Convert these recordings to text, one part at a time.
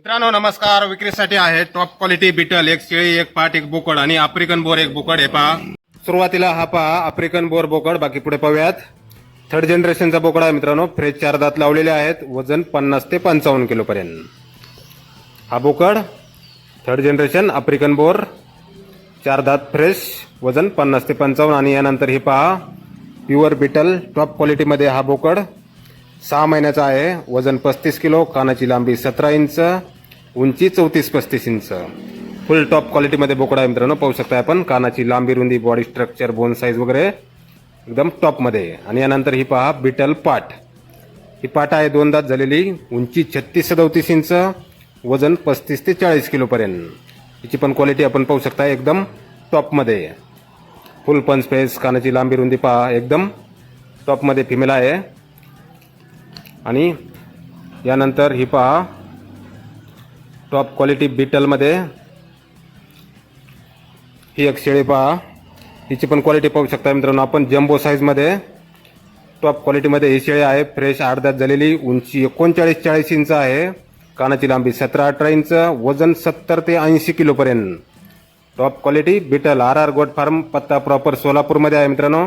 मित्रांनो नमस्कार. विक्रीसाठी आहे टॉप क्वालिटी बिटल एक शेळी एक पाट एक बोकड आणि आफ्रिकन बोर एक बोकड. हे पहा. सुरुवातीला हा पहा. आफ्रिकन बोर बोकड. बाकी पुढे पाहूयात. थर्ड जनरेशनचा बोकड आहे मित्रांनो. फ्रेश चार दात लावलेले आहेत. वजन पन्नास ते पंचावन्न किलो पर्यंत हा बोकड. Third generation African Boer. चार दात फ्रेश वजन पन्नास ते पंचावन्न. आणि यानंतर हे पहा. प्युअर बिटल टॉप क्वालिटीमध्ये हा बोकड. सहा महिन्याचा आहे. वजन पस्तीस किलो कानाची लांबी सतरा इंच उंची चौतीस पस्तीस इंच. फुल टॉप क्वालिटीमध्ये बोकडा आहे मित्रांनो पाहू शकता आपण. कानाची लांबी रुंदी बॉडी स्ट्रक्चर बोन साईज वगैरे एकदम टॉपमध्ये आहे. आणि यानंतर ही पहा बिटल पाट ही पाट आहे दोन दात झालेली उंची छत्तीस सदोतीस इंच वजन पस्तीस ते चाळीस किलोपर्यंत हिची पण क्वालिटी आपण पाहू शकता एकदम टॉपमध्ये फुल पंच पेस कानाची लांबी रुंदी पहा एकदम टॉपमध्ये फिमेल आहे. आणि यानंतर ही पहा. टॉप क्वालिटी बिटलमध्ये ही एक शेळी पहा. हिची पण क्वालिटी पाहू शकता मित्रांनो आपण जम्बो साईजमध्ये टॉप क्वालिटीमध्ये ही शेळी आहे. फ्रेश आडदात झालेली. उंची एकोणचाळीस चाळीस इंच आहे. कानाची लांबी सतरा अठरा इंच. वजन सत्तर ते ऐंशी किलोपर्यंत top quality Bital R R goat farm. पत्ता प्रॉपर सोलापूरमध्ये आहे मित्रांनो.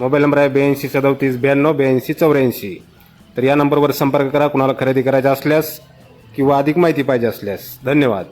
मोबाईल नंबर आहे ब्याऐंशी सदोतीस ब्याण्णव ब्याऐंशी चौऱ्याऐंशी. तर या नंबरवर संपर्क करा. कुणाला खरेदी करायचा असल्यास किंवा अधिक माहिती पाहिजे असल्यास. धन्यवाद.